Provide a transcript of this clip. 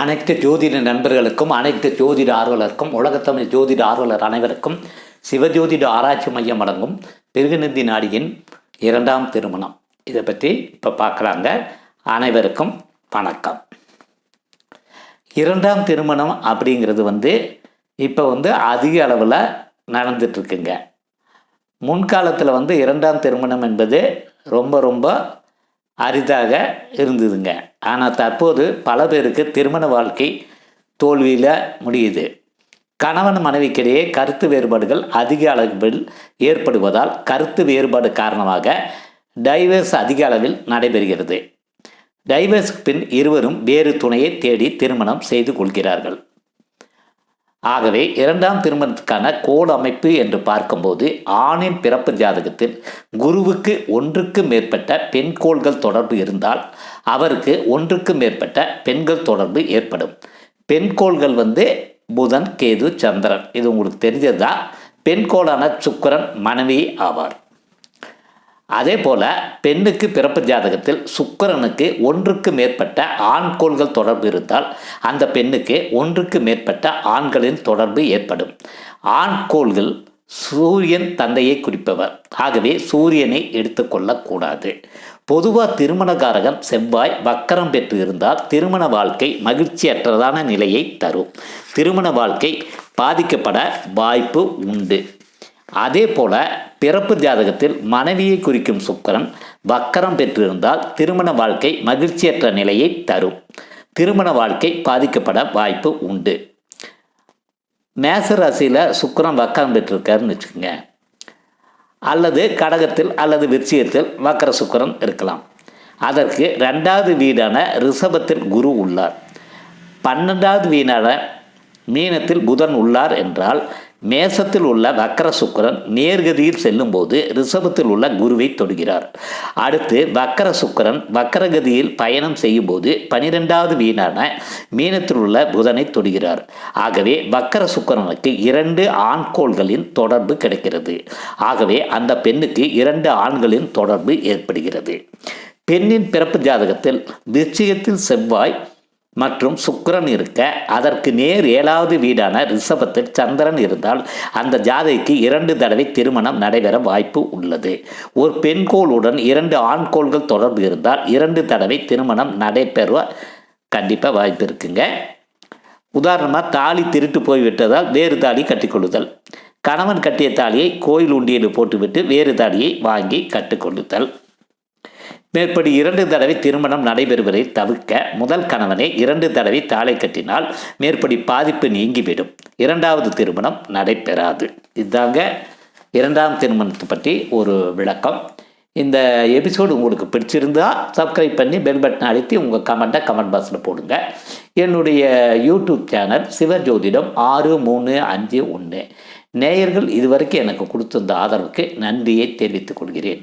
அனைத்து ஜோதிட நண்பர்களுக்கும் அனைத்து ஜோதிட ஆர்வலருக்கும் உலகத்தமிழ் ஜோதிட ஆர்வலர் அனைவருக்கும் சிவஜோதிட ஆராய்ச்சி மையம் வழங்கும் திருகுநந்தி நாடியின் இரண்டாம் திருமணம். இதை பற்றி இப்போ பார்க்குறாங்க அனைவருக்கும் வணக்கம். இரண்டாம் திருமணம் அப்படிங்கிறது வந்து இப்போ வந்து அதிக அளவில் நடந்துட்டுருக்குங்க. முன்காலத்தில் வந்து இரண்டாம் திருமணம் என்பது ரொம்ப ரொம்ப அரிதாக இருந்ததுங்க. ஆனால் தற்போது பல பேருக்கு திருமண வாழ்க்கை தோல்வியில் முடியுது. கணவன் மனைவிக்கிடையே கருத்து வேறுபாடுகள் அதிக அளவில் ஏற்படுவதால் கருத்து வேறுபாடு காரணமாக டைவர்ஸ் அதிக அளவில் நடைபெறுகிறது. டைவர்ஸ்க்கு பின் இருவரும் வேறு துணையை தேடி திருமணம் செய்து கொள்கிறார்கள். ஆகவே இரண்டாம் திருமணத்துக்கான கோடு அமைப்பு என்று பார்க்கும்போது ஆணின் பிறப்பு ஜாதகத்தில் குருவுக்கு ஒன்றுக்கு மேற்பட்ட பெண் கோள்கள் தொடர்பு இருந்தால் அவருக்கு ஒன்றுக்கு மேற்பட்ட பெண்கள் தொடர்பு ஏற்படும். பெண் கோள்கள் வந்து புதன் கேது சந்திரன். இது உங்களுக்கு தெரிஞ்சதுதான். பெண் கோளான சுக்கரன் மனைவி ஆவார். அதே போல் பெண்ணுக்கு பிறப்பு ஜாதகத்தில் சுக்கிரனுக்கு ஒன்றுக்கு மேற்பட்ட ஆண் கோள்கள் தொடர்பு இருந்தால் அந்த பெண்ணுக்கு ஒன்றுக்கு மேற்பட்ட ஆண்களின் தொடர்பு ஏற்படும். ஆண் கோள்கள் சூரியன் தந்தையை குறிப்பவர். ஆகவே சூரியனை எடுத்துக்கொள்ளக்கூடாது பொதுவாக திருமணக்காரகம் செவ்வாய் வக்கரம் பெற்று இருந்தால் திருமண வாழ்க்கை மகிழ்ச்சியற்றதான நிலையை தரும். திருமண வாழ்க்கை பாதிக்கப்பட வாய்ப்பு உண்டு. அதே போல பிறப்பு ஜாதகத்தில் மனைவியை குறிக்கும் சுக்கரன் வக்கரம் பெற்றிருந்தால் திருமண வாழ்க்கை மகிழ்ச்சியற்ற நிலையை தரும். திருமண வாழ்க்கை பாதிக்கப்பட வாய்ப்பு உண்டு. மேச ராசியில் சுக்கரன் வக்கரம் பெற்றிருக்காருன்னு வச்சுக்கோங்க. அல்லது கடகத்தில் அல்லது விருச்சிகத்தில் வக்கர சுக்கரன் இருக்கலாம். அதற்கு ரெண்டாவது வீடான ரிஷபத்தில் குரு உள்ளார். பன்னெண்டாவது வீடான மீனத்தில் புதன் உள்ளார் என்றால் மேசத்தில் உள்ள வக்கர சுக்கரன் நேர்கதியில் செல்லும்போது ரிஷபத்தில் உள்ள குருவை தொடுகிறார். அடுத்து வக்கர சுக்கரன் வக்கரகதியில் பயணம் செய்யும்போது பனிரெண்டாவது வீணான மீனத்தில் உள்ள புதனை தொடுகிறார். ஆகவே வக்கர சுக்கரனுக்கு இரண்டு ஆண்கோள்களின் தொடர்பு கிடைக்கிறது. ஆகவே அந்த பெண்ணுக்கு இரண்டு ஆண்களின் தொடர்பு ஏற்படுகிறது. பெண்ணின் பிறப்பு ஜாதகத்தில் நிச்சயத்தில் செவ்வாய் மற்றும் சுக்கரன் இருக்க அதற்கு நேர் ஏழாவது வீடான ரிஷபத்தில் சந்திரன் இருந்தால் அந்த ஜாதைக்கு இரண்டு தடவை திருமணம் நடைபெற வாய்ப்பு உள்ளது. ஒரு பெண்கோளுடன் இரண்டு ஆண்கோள்கள் தொடர்பு இருந்தால் இரண்டு தடவை திருமணம் நடைபெற கண்டிப்பாக வாய்ப்பு இருக்குங்க. உதாரணமாக தாலி திருட்டு போய்விட்டதால் வேறு தாலி கட்டிக்கொள்ளுதல். கணவன் கட்டிய தாலியை கோயில் உண்டியலில் போட்டுவிட்டு வேறு தாலியை வாங்கி கட்டுக்கொள்ளுதல். மேற்படி இரண்டு தடவை திருமணம் நடைபெறுவதை தவிர்க்க முதல் கணவனை இரண்டு தடவை தாளை கட்டினால் மேற்படி பாதிப்பு நீங்கிவிடும். இரண்டாவது திருமணம் நடைபெறாது. இதுதாங்க இரண்டாம் திருமணத்தை பற்றி ஒரு விளக்கம். இந்த எபிசோடு உங்களுக்கு பிடிச்சிருந்தா சப்ஸ்கிரைப் பண்ணி பெல் பட்டன் அழுத்தி உங்கள் கமெண்ட்டை கமெண்ட் பாக்ஸில் போடுங்க. என்னுடைய யூடியூப் சேனல் சிவஜோதிடம் ஆறு மூணு அஞ்சு ஒன்று நேயர்கள் இதுவரைக்கும் எனக்கு கொடுத்திருந்த ஆதரவுக்கு நன்றியை தெரிவித்துக் கொள்கிறேன்.